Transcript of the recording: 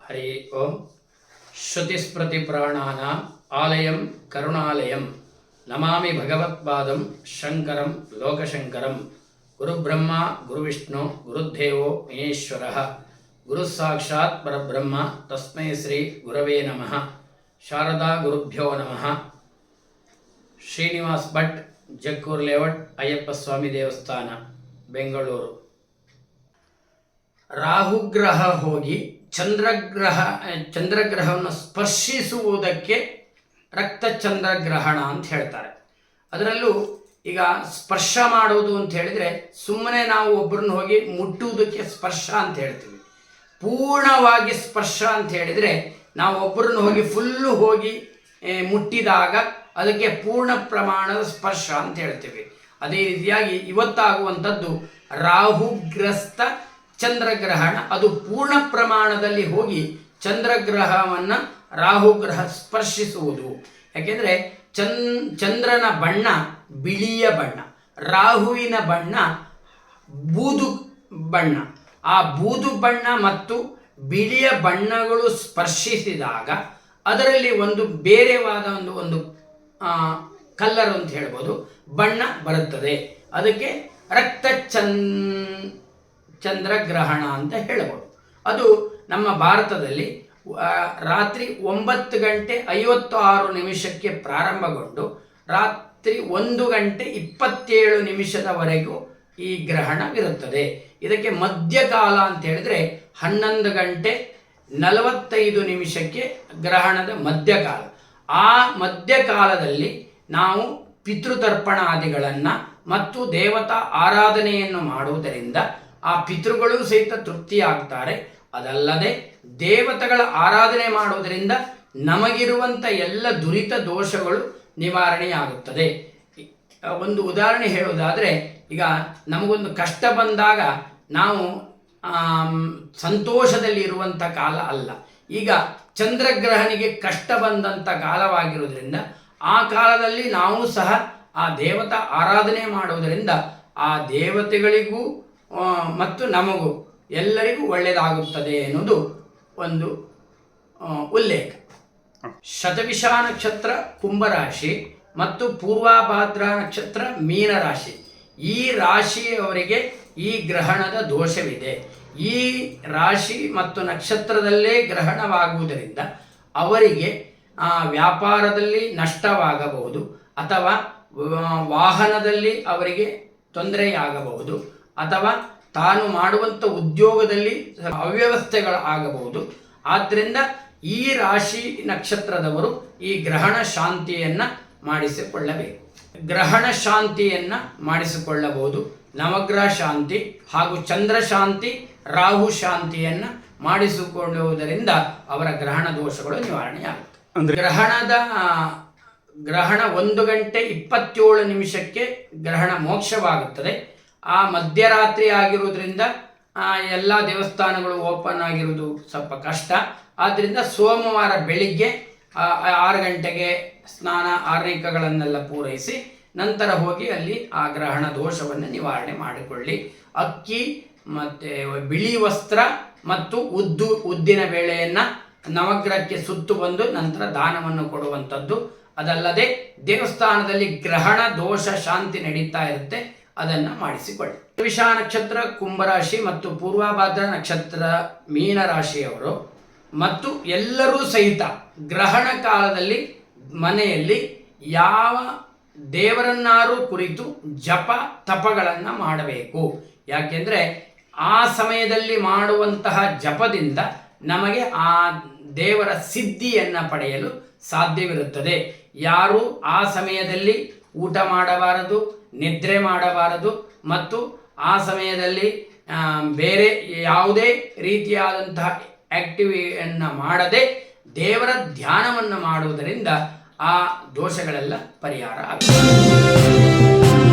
ಹರಿ ಓಂ ಶ್ರುತಿಸ್ಮೃತಿಪುರಾಣಾನಾಂ ಆಲಯಂ ಕರುಣಾಲಯಂ ನಮಾಮಿ ಭಗವತ್ಪಾದಂ ಶಂಕರಂ ಲೋಕಶಂಕರಂ ಗುರುಬ್ರಹ್ಮ ಗುರುವಿಷ್ಣು ಗುರುದೇವೋ ಮಹೇಶ್ವರಃ ಗುರು ಸಾಕ್ಷಾತ್ ಪರಬ್ರಹ್ಮ ತಸ್ಮೈ ಶ್ರೀ ಗುರವೇ ನಮಃ ಶಾರದಾ ಗುರುಭ್ಯೋ ನಮಃ ಶ್ರೀನಿವಾಸ್ ಭಟ್ ಜಕ್ಕೂರ್ ಲೇಔಟ್ ಅಯ್ಯಪ್ಪ ಸ್ವಾಮಿ ದೇವಸ್ಥಾನ ಬೆಂಗಳೂರು ರಾಹುಗ್ರಹ ಹೋಗಿ ಚಂದ್ರಗ್ರಹ ಚಂದ್ರಗ್ರಹವನ್ನು ಸ್ಪರ್ಶಿಸುವುದಕ್ಕೆ ರಕ್ತ ಚಂದ್ರಗ್ರಹಣ ಅಂತ ಹೇಳ್ತಾರೆ. ಅದರಲ್ಲೂ ಈಗ ಸ್ಪರ್ಶ ಮಾಡುವುದು ಅಂತ ಹೇಳಿದರೆ ಸುಮ್ಮನೆ ನಾವು ಒಬ್ಬರನ್ನ ಹೋಗಿ ಮುಟ್ಟುವುದಕ್ಕೆ ಸ್ಪರ್ಶ ಅಂತ ಹೇಳ್ತೀವಿ. ಪೂರ್ಣವಾಗಿ ಸ್ಪರ್ಶ ಅಂತ ಹೇಳಿದರೆ ನಾವು ಒಬ್ಬರನ್ನ ಹೋಗಿ ಫುಲ್ಲು ಹೋಗಿ ಮುಟ್ಟಿದಾಗ ಅದಕ್ಕೆ ಪೂರ್ಣ ಪ್ರಮಾಣದ ಸ್ಪರ್ಶ ಅಂತ ಹೇಳ್ತೀವಿ. ಅದೇ ರೀತಿಯಾಗಿ ಇವತ್ತಾಗುವಂಥದ್ದು ರಾಹುಗ್ರಸ್ತ ಚಂದ್ರಗ್ರಹಣ, ಅದು ಪೂರ್ಣ ಪ್ರಮಾಣದಲ್ಲಿ ಹೋಗಿ ಚಂದ್ರಗ್ರಹವನ್ನು ರಾಹುಗ್ರಹ ಸ್ಪರ್ಶಿಸುವುದು. ಯಾಕೆಂದರೆ ಚಂದ್ರನ ಬಣ್ಣ ಬಿಳಿಯ ಬಣ್ಣ, ರಾಹುವಿನ ಬಣ್ಣ ಬೂದು ಬಣ್ಣ. ಆ ಬೂದು ಬಣ್ಣ ಮತ್ತು ಬಿಳಿಯ ಬಣ್ಣಗಳು ಸ್ಪರ್ಶಿಸಿದಾಗ ಅದರಲ್ಲಿ ಒಂದು ಬೇರೆವಾದ ಒಂದು ಒಂದು ಕಲ್ಲರ್ ಅಂತ ಹೇಳ್ಬೋದು, ಬಣ್ಣ ಬರುತ್ತದೆ. ಅದಕ್ಕೆ ರಕ್ತ ಚನ್ ಚಂದ್ರಗ್ರಹಣ ಅಂತ ಹೇಳಬಹುದು. ಅದು ನಮ್ಮ ಭಾರತದಲ್ಲಿ ರಾತ್ರಿ ಒಂಬತ್ತು ಗಂಟೆ ಐವತ್ತು ಆರು ನಿಮಿಷಕ್ಕೆ ಪ್ರಾರಂಭಗೊಂಡು ರಾತ್ರಿ ಒಂದು ಗಂಟೆ ಇಪ್ಪತ್ತೇಳು ನಿಮಿಷದವರೆಗೂ ಈ ಗ್ರಹಣವಿರುತ್ತದೆ. ಇದಕ್ಕೆ ಮಧ್ಯಕಾಲ ಅಂತ ಹೇಳಿದ್ರೆ ಹನ್ನೊಂದು ಗಂಟೆ ನಲವತ್ತೈದು ನಿಮಿಷಕ್ಕೆ ಗ್ರಹಣದ ಮಧ್ಯಕಾಲ. ಆ ಮಧ್ಯಕಾಲದಲ್ಲಿ ನಾವು ಪಿತೃತರ್ಪಣಾದಿಗಳನ್ನು ಮತ್ತು ದೇವತಾ ಆರಾಧನೆಯನ್ನು ಮಾಡುವುದರಿಂದ ಆ ಪಿತೃಗಳು ಸಹಿತ ತೃಪ್ತಿಯಾಗ್ತಾರೆ. ಅದಲ್ಲದೆ ದೇವತೆಗಳ ಆರಾಧನೆ ಮಾಡುವುದರಿಂದ ನಮಗಿರುವಂಥ ಎಲ್ಲ ದುರಿತ ದೋಷಗಳು ನಿವಾರಣೆಯಾಗುತ್ತದೆ. ಒಂದು ಉದಾಹರಣೆ ಹೇಳುವುದಾದರೆ, ಈಗ ನಮಗೊಂದು ಕಷ್ಟ ಬಂದಾಗ ನಾವು ಸಂತೋಷದಲ್ಲಿ ಇರುವಂಥ ಕಾಲ ಅಲ್ಲ. ಈಗ ಚಂದ್ರಗ್ರಹಣಿಗೆ ಕಷ್ಟ ಬಂದಂಥ ಕಾಲವಾಗಿರುವುದರಿಂದ, ಆ ಕಾಲದಲ್ಲಿ ನಾವು ಸಹ ಆ ದೇವತಾ ಆರಾಧನೆ ಮಾಡುವುದರಿಂದ ಆ ದೇವತೆಗಳಿಗೂ ಮತ್ತು ನಮಗೂ ಎಲ್ಲರಿಗೂ ಒಳ್ಳೆಯದಾಗುತ್ತದೆ ಎನ್ನುವುದು ಒಂದು ಉಲ್ಲೇಖ. ಶತವಿಷ ನಕ್ಷತ್ರ ಕುಂಭರಾಶಿ ಮತ್ತು ಪೂರ್ವಾಭಾದ್ರ ನಕ್ಷತ್ರ ಮೀನರಾಶಿ. ಈ ರಾಶಿಯವರಿಗೆ ಈ ಗ್ರಹಣದ ದೋಷವಿದೆ. ಈ ರಾಶಿ ಮತ್ತು ನಕ್ಷತ್ರದಲ್ಲೇ ಗ್ರಹಣವಾಗುವುದರಿಂದ ಅವರಿಗೆ ವ್ಯಾಪಾರದಲ್ಲಿ ನಷ್ಟವಾಗಬಹುದು ಅಥವಾ ವಾಹನದಲ್ಲಿ ಅವರಿಗೆ ತೊಂದರೆಯಾಗಬಹುದು. ಅಥವಾ ತಾನು ಮಾಡುವಂಥ ಉದ್ಯೋಗದಲ್ಲಿ ಅವ್ಯವಸ್ಥೆಗಳು ಆಗಬಹುದು. ಆದ್ದರಿಂದ ಈ ರಾಶಿ ನಕ್ಷತ್ರದವರು ಈ ಗ್ರಹಣ ಶಾಂತಿಯನ್ನು ಮಾಡಿಸಿಕೊಳ್ಳಬೇಕು. ಗ್ರಹಣ ಶಾಂತಿಯನ್ನು ಮಾಡಿಸಿಕೊಳ್ಳಬಹುದು. ನವಗ್ರಹ ಶಾಂತಿ ಹಾಗೂ ಚಂದ್ರ ಶಾಂತಿ ರಾಹು ಶಾಂತಿಯನ್ನು ಮಾಡಿಸಿಕೊಳ್ಳುವುದರಿಂದ ಅವರ ಗ್ರಹಣ ದೋಷಗಳು ನಿವಾರಣೆಯಾಗುತ್ತೆ. ಗ್ರಹಣದ ಗ್ರಹಣ ಒಂದು ಗಂಟೆ ಇಪ್ಪತ್ತೇಳು ನಿಮಿಷಕ್ಕೆ ಗ್ರಹಣ ಮೋಕ್ಷವಾಗುತ್ತದೆ. ಆ ಮಧ್ಯರಾತ್ರಿ ಆಗಿರೋದ್ರಿಂದ ಎಲ್ಲ ದೇವಸ್ಥಾನಗಳು ಓಪನ್ ಆಗಿರುವುದು ಸ್ವಲ್ಪ ಕಷ್ಟ. ಆದ್ದರಿಂದ ಸೋಮವಾರ ಬೆಳಿಗ್ಗೆ ಆರು ಗಂಟೆಗೆ ಸ್ನಾನ, ಆರೈಕೆಗಳನ್ನೆಲ್ಲ ಪೂರೈಸಿ, ನಂತರ ಹೋಗಿ ಅಲ್ಲಿ ಆ ಗ್ರಹಣ ದೋಷವನ್ನು ನಿವಾರಣೆ ಮಾಡಿಕೊಳ್ಳಿ. ಅಕ್ಕಿ ಮತ್ತು ಬಿಳಿ ವಸ್ತ್ರ ಮತ್ತು ಉದ್ದು, ಉದ್ದಿನ ಬೇಳೆಯನ್ನು ನವಗ್ರಹಕ್ಕೆ ಸುತ್ತು ಬಂದು ನಂತರ ದಾನವನ್ನು ಕೊಡುವಂಥದ್ದು. ಅದಲ್ಲದೆ ದೇವಸ್ಥಾನದಲ್ಲಿ ಗ್ರಹಣ ದೋಷ ಶಾಂತಿ ನಡೀತಾ ಇರುತ್ತೆ. ಅದನ್ನು ಮಾಡಿಸಿಕೊಳ್ಳಿ. ವಿಷ ನಕ್ಷತ್ರ, ಕುಂಭರಾಶಿ ಮತ್ತು ಪೂರ್ವಭಾದ್ರ ನಕ್ಷತ್ರ ಮೀನರಾಶಿಯವರು ಮತ್ತು ಎಲ್ಲರೂ ಸಹಿತ ಗ್ರಹಣ ಕಾಲದಲ್ಲಿ ಮನೆಯಲ್ಲಿ ಯಾವ ದೇವರನ್ನಾರು ಕುರಿತು ಜಪ ತಪಗಳನ್ನು ಮಾಡಬೇಕು. ಯಾಕೆಂದರೆ ಆ ಸಮಯದಲ್ಲಿ ಮಾಡುವಂತಹ ಜಪದಿಂದ ನಮಗೆ ಆ ದೇವರ ಸಿದ್ಧಿಯನ್ನು ಪಡೆಯಲು ಸಾಧ್ಯವಿರುತ್ತದೆ. ಯಾರು ಆ ಸಮಯದಲ್ಲಿ ಊಟ ಮಾಡಬಾರದು ನಿದ್ರೆ ಮಾಡಬಾರದು ಮತ್ತು ಆ ಸಮಯದಲ್ಲಿ ಬೇರೆ ಯಾವುದೇ ರೀತಿಯಾದಂತಹ ಆಕ್ಟಿವಿಯನ್ನು ಮಾಡದೆ ದೇವರ ಧ್ಯಾನವನ್ನು ಮಾಡುವುದರಿಂದ ಆ ದೋಷಗಳೆಲ್ಲ ಪರಿಹಾರ ಆಗುತ್ತೆ.